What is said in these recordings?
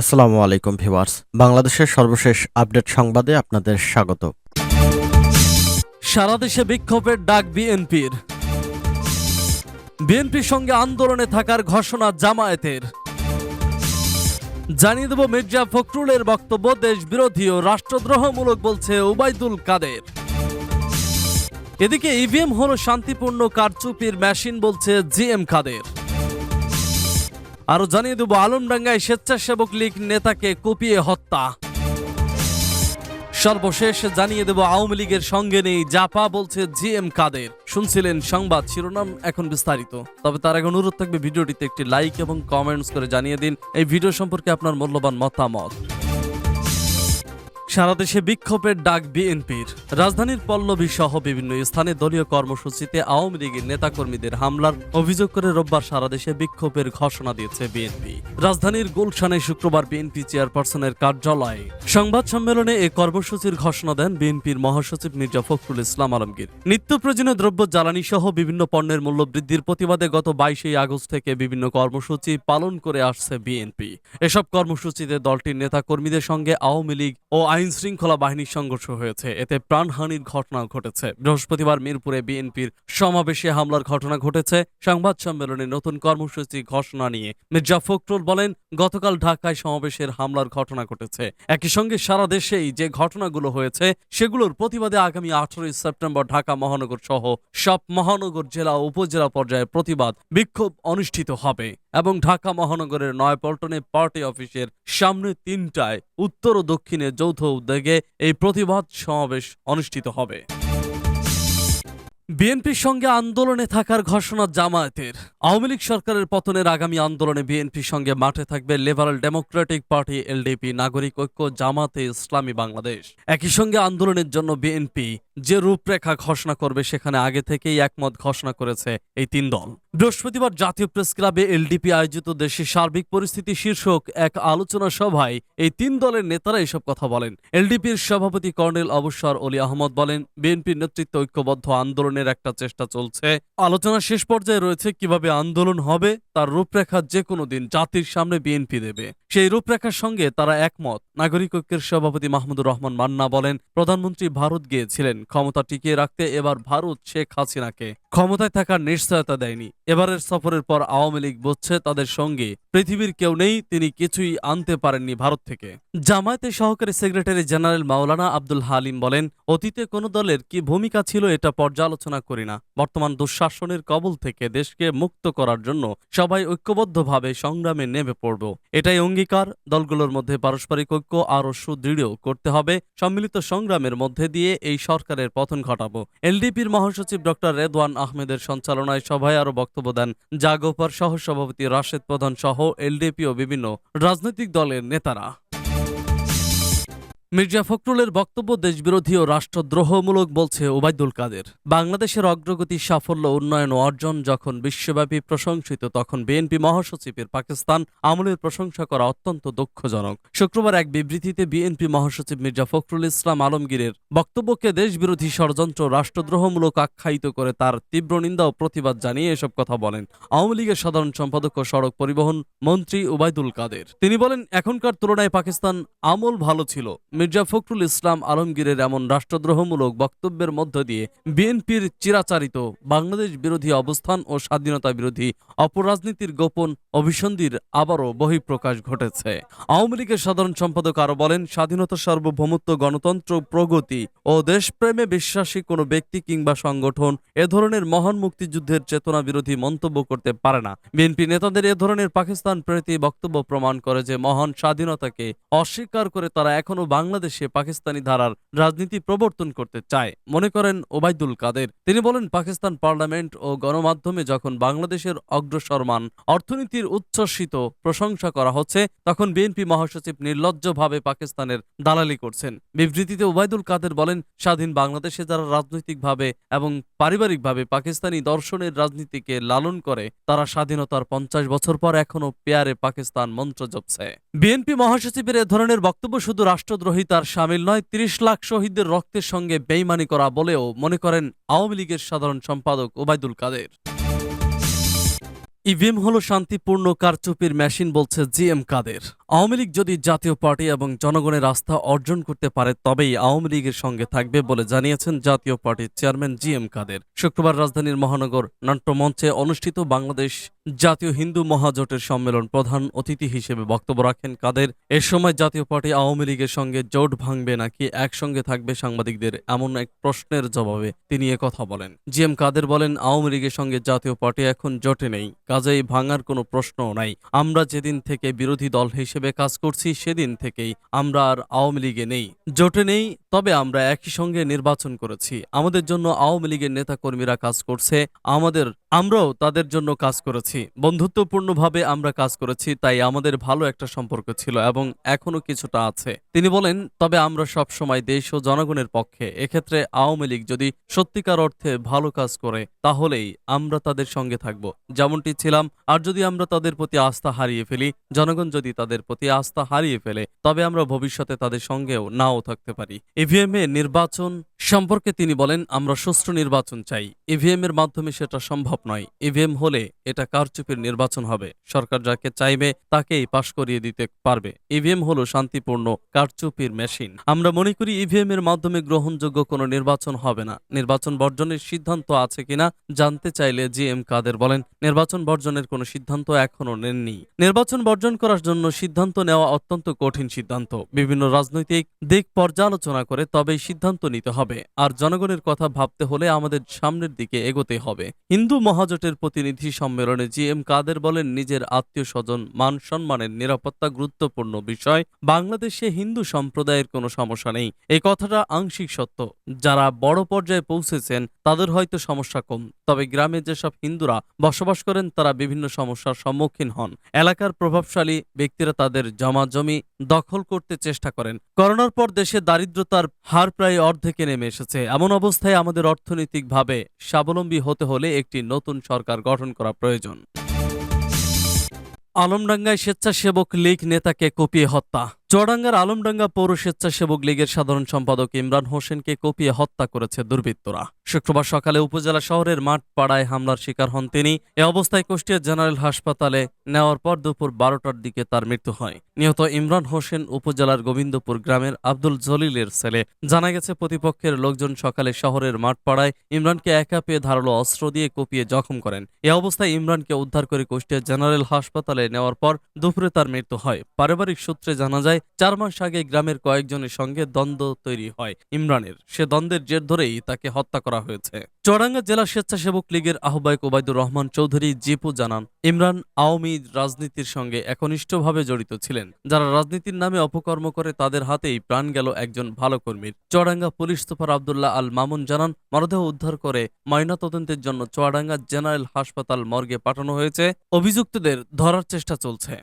আসসালামু আলাইকুম ভিউয়ার্স। বাংলাদেশের সর্বশেষ আপডেট সংবাদে আপনাদের স্বাগত। সারা দেশে বিক্ষোভের ডাক বিএনপির। বিএনপির সঙ্গে আন্দোলনে থাকার ঘোষণা জামায়াতের। জানিয়ে দেব মির্জা ফখরুলের বক্তব্য দেশ বিরোধী ও রাষ্ট্রদ্রোহমূলক বলছে ওবায়দুল কাদের। এদিকে ইভিএম হল শান্তিপূর্ণ কারচুপির মেশিন বলছে জিএম কাদের। আরও জানিয়ে দেব, আলমডাঙ্গায় স্বেচ্ছাসেবক লীগ নেতাকে কুপিয়ে হত্যা। সর্বশেষ জানিয়ে দেব, আওয়ামী লীগের সঙ্গে নেই জাপা, বলছে জি এম কাদের। শুনছিলেন সংবাদ শিরোনাম, এখন বিস্তারিত। তবে তার আগে অনুরোধ থাকবে, ভিডিওটিতে একটি লাইক এবং কমেন্টস করে জানিয়ে দিন। এই ভিডিও সম্পর্কে আপনার মূল্যবান মতামত। সারা দেশে বিক্ষোভের ডাক বিএনপির। রাজধানীর পল্লবী সহ বিভিন্ন স্থানে দলীয় কর্মসূচিতে আওয়ামী লীগের নেতাকর্মীদের হামলার অভিযোগ করে রোববার সারা দেশে বিক্ষোভের ঘোষণা দিয়েছে বিএনপি। রাজধানীর গুলশানে শুক্রবার বিএনপি চেয়ারপারসনের কার্যালয়ে সংবাদ সম্মেলনে এ কর্মসূচির ঘোষণা দেন বিএনপির মহাসচিব মির্জা ফখরুল ইসলাম আলমগীর। নিত্য প্রয়োজনীয় দ্রব্য, জ্বালানি সহ বিভিন্ন পণ্যের মূল্য বৃদ্ধির প্রতিবাদে গত বাইশে আগস্ট থেকে বিভিন্ন কর্মসূচি পালন করে আসছে বিএনপি। এসব কর্মসূচিতে দলটির নেতাকর্মীদের সঙ্গে আওয়ামী লীগ ও আইন শৃঙ্খলা বাহিনীর সংঘর্ষ হয়েছে। এতে প্রাণহানির ঘটনা ঘটেছে। বৃহস্পতিবার মিরপুরে বিএনপির সমাবেশে হামলার ঘটনা ঘটেছে। সংবাদ সম্মেলনে নতুন কর্মসূচি ঘোষণা নিয়ে মির্জা ফখরুল বলেন, গতকাল ঢাকায় সমাবেশের হামলার ঘটনা ঘটেছে। একই সঙ্গে সারা দেশেই যে ঘটনাগুলো হয়েছে, সেগুলোর প্রতিবাদে আগামী আঠারোই সেপ্টেম্বর ঢাকা মহানগর সহ সব মহানগর জেলা উপজেলা পর্যায়ে প্রতিবাদ, বিক্ষোভ অনুষ্ঠিত হবে এবং ঢাকা মহানগরের নয়পল্টনে পার্টি অফিসের সামনে তিনটায় উত্তর ও দক্ষিণে যৌথ উদ্যোগে এই প্রতিবাদ সমাবেশ অনুষ্ঠিত হবে। বিএনপির সঙ্গে আন্দোলনে থাকার ঘোষণা জামায়াতের। আওয়ামী লীগ সরকারের পতনের আগামী আন্দোলনে বিএনপির সঙ্গে মাঠে থাকবে লিবারাল ডেমোক্রেটিক পার্টি, এলডিপি, নাগরিক ঐক্য, জামাতে ইসলামী বাংলাদেশ। একই সঙ্গে আন্দোলনের জন্য বিএনপি যে রূপরেখা ঘোষণা করবে সেখানে আগে থেকেই একমত ঘোষণা করেছে এই তিন দল। বৃহস্পতিবার জাতীয় প্রেস ক্লাবে এলডিপি আয়োজিত দেশের সার্বিক পরিস্থিতি শীর্ষক এক আলোচনা সভায় এই তিন দলের নেতারা এসব কথা বলেন। এলডিপির সভাপতি কর্নেল অবসর অলি আহমদ বলেন, বিএনপির নেতৃত্ব ঐক্যবদ্ধ আন্দোলনের একটা চেষ্টা চলছে। আলোচনা শেষ পর্যায়ে রয়েছে কীভাবে আন্দোলন হবে, তার রূপরেখা যে কোনো দিন জাতির সামনে বিএনপি দেবে। সেই রূপরেখার সঙ্গে তারা একমত। নাগরিক ঐক্যের সভাপতি মাহমুদুর রহমান মান্না বলেন, প্রধানমন্ত্রী ভারত গিয়েছিলেন, ক্ষমতা টিকিয়ে রাখতে এবার ভারত শেখ হাসিনাকে ক্ষমতায় থাকার নিশ্চয়তা দেয়নি। এবারের সফরের পর আওয়ামী লীগ বুঝছে তাদের সঙ্গে পৃথিবীর কেউ নেই, তিনি কিছুই আনতে পারেননি ভারত থেকে। জামায়াতের সহকারী সেক্রেটারি জেনারেল মাওলানা আব্দুল হালিম বলেন, অতীতে কোন দলের কি ভূমিকা ছিল এটা পর্যালোচনা করি না। বর্তমান দুঃশাসনের কবল থেকে দেশকে মুক্ত করার জন্য সবাই ঐক্যবদ্ধভাবে সংগ্রামে নেমে পড়ব। এটাই অঙ্গীকার। দলগুলোর মধ্যে পারস্পরিক ঐক্য আরও সুদৃঢ় করতে হবে। সম্মিলিত সংগ্রামের মধ্যে দিয়ে এই সরকারের পতন ঘটাবো। এলডিপির মহাসচিব ডক্টর রেদওয়ান আহমেদের সঞ্চালনায় সভায় আরও বক্তব্য দেন জাগোপার সহ সভাপতি রাশেদ প্রধান সহ এলডিপি ও বিভিন্ন রাজনৈতিক দলের নেতারা। মির্জা ফখরুলের বক্তব্য দেশবিরোধী ও রাষ্ট্রদ্রোহমূলক বলছে ওবায়দুল কাদের। বাংলাদেশের অগ্রগতি, সাফল্য, উন্নয়ন অর্জন যখন বিশ্বব্যাপী প্রশংসিত, তখন বিএনপি মহাসচিবের পাকিস্তান আমলের প্রশংসা করা অত্যন্ত দুঃখজনক। শুক্রবার এক বিবৃতিতে বিএনপি মহাসচিব মির্জা ফখরুল ইসলাম আলমগীরের বক্তব্যকে দেশবিরোধী ষড়যন্ত্র, রাষ্ট্রদ্রোহমূলক আখ্যায়িত করে তার তীব্র নিন্দা ও প্রতিবাদ জানিয়ে এসব কথা বলেন। আওয়ামী লীগের সাধারণ সম্পাদক ও সড়ক পরিবহন মন্ত্রী ওবায়দুল কাদের। তিনি বলেন, এখনকার তুলনায় পাকিস্তান আমল ভালো ছিল। মির্জা ফখরুল ইসলাম আলমগীরের এমন রাষ্ট্রদ্রোহমূলক বক্তব্যের মধ্য দিয়ে বিএনপির চিরাচারিত বাংলাদেশ বিরোধী অবস্থান ও স্বাধীনতা বিরোধী অপরাজনীতির গোপন অভিসন্ধির আবারও বহিঃপ্রকাশ ঘটেছে। আওয়ামী লীগের সাধারণ সম্পাদক আরও বলেন, স্বাধীনতা সার্বভৌমত্ব, গণতন্ত্র, প্রগতি ও দেশপ্রেমে বিশ্বাসী কোনো ব্যক্তি কিংবা সংগঠন এ ধরনের মহান মুক্তিযুদ্ধের চেতনা বিরোধী মন্তব্য করতে পারে না। বিএনপি নেতাদের এ ধরনের পাকিস্তান প্রীতি বক্তব্য প্রমাণ করে যে মহান স্বাধীনতাকে অস্বীকার করে তারা এখনও বাংলাদেশে পাকিস্তানি ধারার রাজনীতি প্রবর্তন করতে চায়। মনে করেন ওবায়দুল কাদের। তিনি বলেন, পাকিস্তান পার্লামেন্ট ও গণমাধ্যমে যখন বাংলাদেশের অগ্রসরমান অর্থনীতির উচ্ছ্বসিত প্রশংসা করা হচ্ছে, তখন বিএনপি মহাসচিব নির্লজ্জভাবে পাকিস্তানের দালালি করছেন। বিবৃতিতে ওবায়দুল কাদের বলেন, স্বাধীন বাংলাদেশে যারা রাজনৈতিকভাবে এবং পারিবারিকভাবে পাকিস্তানি দর্শনের রাজনীতিকে লালন করে, তারা স্বাধীনতার পঞ্চাশ বছর পর এখনও পেয়ারে পাকিস্তান মন্ত্র জপছে। বিএনপি মহাসচিবের এ ধরনের বক্তব্য শুধু রাষ্ট্রদ্রোহিতার সামিল নয়, তিরিশ লাখ শহীদদের রক্তের সঙ্গে বেইমানি করা বলেও মনে করেন আওয়ামী লীগের সাধারণ সম্পাদক ওবায়দুল কাদের। ইভিএম হলো শান্তিপূর্ণ কারচুপির মেশিন বলছে জিএম কাদের। আওয়ামী লীগ যদি জাতীয় পার্টি এবং জনগণের আস্থা অর্জন করতে পারে, তবেই আওয়ামী লীগের সঙ্গে থাকবে বলে জানিয়েছেন জাতীয় পার্টির চেয়ারম্যান জি এম কাদের। শুক্রবার রাজধানীর মহানগর নাট্যমঞ্চে অনুষ্ঠিত বাংলাদেশ জাতীয় হিন্দু মহাজোটের সম্মেলন প্রধান অতিথি হিসেবে বক্তব্য রাখেন কাদের। এ সময় জাতীয় পার্টি আওয়ামী লীগের সঙ্গে জোট ভাঙবে নাকি একসঙ্গে থাকবে সাংবাদিকদের, এমন এক প্রশ্নের জবাবে তিনি কথা বলেন। জি এম কাদের বলেন, আওয়ামী লীগের সঙ্গে জাতীয় পার্টি এখন জোটে নেই, কাজেই ভাঙার কোনো প্রশ্নও নাই। আমরা যেদিন থেকে বিরোধী দল হিসেবে কাজ করছি সেদিন থেকেই আমরা আর আওয়ামী লীগে নেই। জোটে নেই, তবে আমরা একই সঙ্গে নির্বাচন করেছি। আমাদের জন্য আওয়ামী লীগের নেতাকর্মীরা কাজ করছে, আমাদের আমরাও তাদের জন্য কাজ করেছি। বন্ধুত্বপূর্ণভাবে আমরা কাজ করেছি, তাই আমাদের ভালো একটা সম্পর্ক ছিল এবং এখনও কিছুটা আছে। তিনি বলেন, তবে আমরা সব সময় দেশ ও জনগণের পক্ষে। এক্ষেত্রে আওয়ামী লীগ যদি সত্যিকার অর্থে ভালো কাজ করে, তাহলেই আমরা তাদের সঙ্গে থাকব। যেমনটি ছিলাম, আর যদি আমরা তাদের প্রতি আস্থা হারিয়ে ফেলি, জনগণ যদি তাদের প্রতি আস্থা হারিয়ে ফেলে, তবে আমরা ভবিষ্যতে তাদের সঙ্গেও নাও থাকতে পারি। ইভিএম এ নির্বাচন সম্পর্কে তিনি বলেন, আমরা সুষ্ঠু নির্বাচন চাই। ইভিএম এর মাধ্যমে সেটা সম্ভব নয়, ইভিএম হলে এটা কারচুপির নির্বাচন হবে। সরকার যাকে চাইবে তাকেই পাশ করিয়ে দিতে পারবে। ইভিএম হলো শান্তিপূর্ণ, কারচুপির মেশিন। আমরা মনে করি ইভিএম এর মাধ্যমে গ্রহণযোগ্য কোনো নির্বাচন হবে না। নির্বাচন বর্জনের সিদ্ধান্ত আছে কিনা জানতে চাইলে জি এম কাদের বলেন, নির্বাচন বর্জনের কোনো সিদ্ধান্ত এখনও নেননি। নির্বাচন বর্জন করার জন্য সিদ্ধান্ত নেওয়া অত্যন্ত কঠিন সিদ্ধান্ত। বিভিন্ন রাজনৈতিক দিক পর্যালোচনা করে তবেই সিদ্ধান্ত নিতে হবে। আর জনগণের কথা ভাবতে হলে আমাদের সামনের দিকে এগোতে হবে। হিন্দু মহাজোটের প্রতিনিধি সম্মেলনে জি এম কাদের বলেন, নিজের আত্মীয় স্বজন মান সম্মানের নিরাপত্তা গুরুত্বপূর্ণ বিষয়, বাংলাদেশে হিন্দু সম্প্রদায়ের কোনো সমস্যা নেই। এই কথাটা আংশিক সত্য। যারা বড় পর্যায়ে পৌঁছেছেন, তাদের হয়তো সমস্যা কম। তবে গ্রামে যেসব হিন্দুরা বসবাস করেন, তারা বিভিন্ন সমস্যার সম্মুখীন হন। এলাকার প্রভাবশালী ব্যক্তিরা তাদের জমা জমি দখল করতে চেষ্টা করেন। করোনার পর দেশে দারিদ্রতার হার প্রায় অর্ধেকে নেমে এসেছে। এমন অবস্থায় আমাদের অর্থনৈতিকভাবে স্বাবলম্বী হতে হলে একটি নতুন সরকার গঠন করা প্রয়োজন। আলমডাঙ্গায় স্বেচ্ছাসেবক লীগ নেতাকে কুপিয়ে হত্যা। চুয়াডাঙ্গার আলমডাঙ্গা পৌর স্বেচ্ছাসেবক লীগের সাধারণ সম্পাদক ইমরান হোসেনকে কুপিয়ে হত্যা করেছে দুর্বৃত্তরা। শুক্রবার সকালে উপজেলা শহরের মাঠ পাড়ায় হামলার শিকার হন তিনি। এ অবস্থায় কুষ্টিয়া জেনারেল হাসপাতালে নেওয়ার পর দুপুর বারোটার দিকে তার মৃত্যু হয়। নিহত ইমরান হোসেন উপজেলার গোবিন্দপুর গ্রামের আব্দুল জলিলের ছেলে। জানা গেছে, প্রতিপক্ষের লোকজন সকালে শহরের মাঠ পাড়ায় ইমরানকে একা পেয়ে ধারালো অস্ত্র দিয়ে কুপিয়ে জখম করেন। এ অবস্থায় ইমরানকে উদ্ধার করে কুষ্টিয়া জেনারেল হাসপাতালে নেওয়ার পর দুপুরে তার মৃত্যু হয়। পারিবারিক সূত্রে জানা যায় চার মাস আগে গ্রামের কয়েকজনের সঙ্গে দ্বন্দ্ব তৈরি হয় ইমরানের। সে দ্বন্দ্বের জের ধরেই তাকে হত্যা করা হয়েছে। চুয়াডাঙ্গা জেলা স্বেচ্ছাসেবক লীগের আহ্বায়ক ওবায়দুর রহমান চৌধুরী জিপু জানান, ইমরান আওয়ামী রাজনীতির সঙ্গে একনিষ্ঠভাবে জড়িত ছিলেন। যারা রাজনীতির নামে অপকর্ম করে তাদের হাতেই প্রাণ গেল একজন ভালো কর্মীর। চুয়াডাঙ্গা পুলিশ সুপার আবদুল্লাহ আল মামুন জানান, মরদেহ উদ্ধার করে ময়নাতদন্তের জন্য চুয়াডাঙ্গা জেনারেল হাসপাতাল মর্গে পাঠানো হয়েছে। অভিযুক্তদের ধরার চেষ্টা চলছে।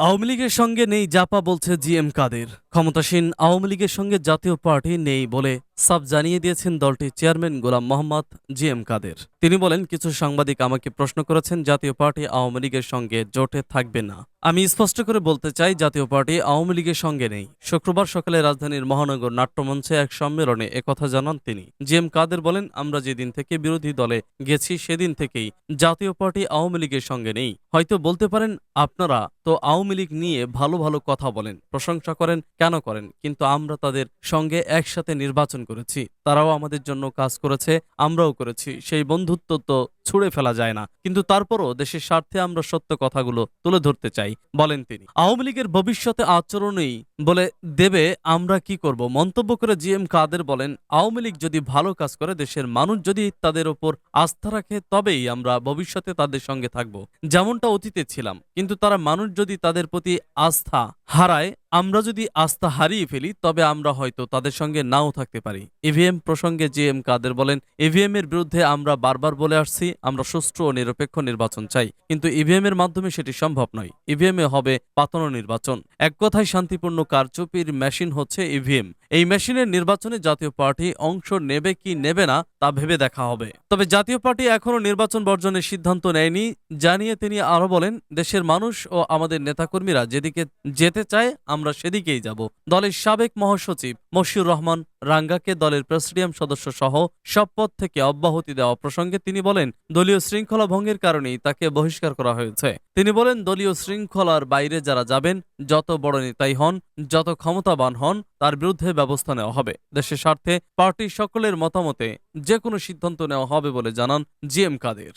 আওয়ামী লীগের সঙ্গে নেই জাপা বলছে জি এম কাদের। ক্ষমতাসীন আওয়ামী লীগের সঙ্গে জাতীয় পার্টি নেই বলে সাব জানিয়ে দিয়েছেন দলটির chairman Golam Mohammad G M Quader. তিনি বলেন, কিছু সাংবাদিক আমাকে প্রশ্ন করেছেন, জাতীয় পার্টি আওয়ামী লীগের সঙ্গে জোটে থাকবে না। আমি স্পষ্ট করে বলতে চাই, জাতীয় পার্টি আওয়ামী লীগের সঙ্গে নেই। শুক্রবার সকালে রাজধানীর মহানগর নাট্যমঞ্চে এক সম্মেলনে একথা জানান তিনি। জি এম কাদের বলেন, আমরা যেদিন থেকে বিরোধী দলে গেছি, সেদিন থেকেই জাতীয় পার্টি আওয়ামী লীগের সঙ্গে নেই। হয়তো বলতে পারেন, আপনারা তো আওয়ামী লীগ নিয়ে ভালো ভালো কথা বলেন, প্রশংসা করেন কেন করেন? কিন্তু আমরা তাদের সঙ্গে একসাথে নির্বাচন করেছি। তারাও আমাদের জন্য কাজ করেছে, আমরাও করেছি। সেই বন্ধুত্ব তো ছুঁড়ে ফেলা যায় না। কিন্তু তারপরও দেশের স্বার্থে আমরা সত্য কথাগুলো তুলে ধরতে চাই, বলেন তিনি। আওয়ামী লীগের ভবিষ্যতে আচরণই বলে দেবে আমরা কি করব? মন্তব্য করে জি এম কাদের বলেন, আওয়ামী লীগ যদি ভালো কাজ করে, দেশের মানুষ যদি তাদের ওপর আস্থা রাখে, তবেই আমরা ভবিষ্যতে তাদের সঙ্গে থাকব। যেমনটা অতীতে ছিলাম, কিন্তু তারা মানুষ যদি তাদের প্রতি আস্থা হারায়, আমরা যদি আস্থা হারিয়ে ফেলি, তবে আমরা হয়তো তাদের সঙ্গে নাও থাকতে পারি। ইভিএম প্রসঙ্গে জি এম কাদের বলেন ইভিএম এর বিরুদ্ধে আমরা বারবার বলে আসছি আমরা সুষ্ঠু ও নিরপেক্ষ নির্বাচন চাই। কিন্তু ইভিএম এর মাধ্যমে সেটি সম্ভব নয়। ইভিএম এ হবে পাতানো নির্বাচন। এক কথায় শান্তিপূর্ণ কারচুপির মেশিন হচ্ছে ইভিএম এই মেশিনের নির্বাচনে জাতীয় পার্টি অংশ নেবে কি নেবে না, তা ভেবে দেখা হবে। তবে জাতীয় পার্টি এখনও নির্বাচন বর্জনের সিদ্ধান্ত নেয়নি। জানিয়ে তিনি আরও বলেন, দেশের মানুষ ও আমাদের নেতাকর্মীরা যেদিকে যেতে চায়, আমরা সেদিকেই যাব। দলের সাবেক মহাসচিব মশিউর রহমান রাঙ্গাকে দলের প্রেসিডিয়াম সদস্য সহ সব পদ থেকে অব্যাহতি দেওয়া প্রসঙ্গে তিনি বলেন দলীয় শৃঙ্খলা ভঙ্গের কারণেই তাকে বহিষ্কার করা হয়েছে। তিনি বলেন, দলীয় শৃঙ্খলার বাইরে যারা যাবেন, যত বড় নেতাই হন, যত ক্ষমতাবান হন, তার বিরুদ্ধে ব্যবস্থা নেওয়া হবে। দেশের স্বার্থে পার্টির সকলের মতামতে যে কোনো সিদ্ধান্ত নেওয়া হবে বলে জানান জি এম কাদের।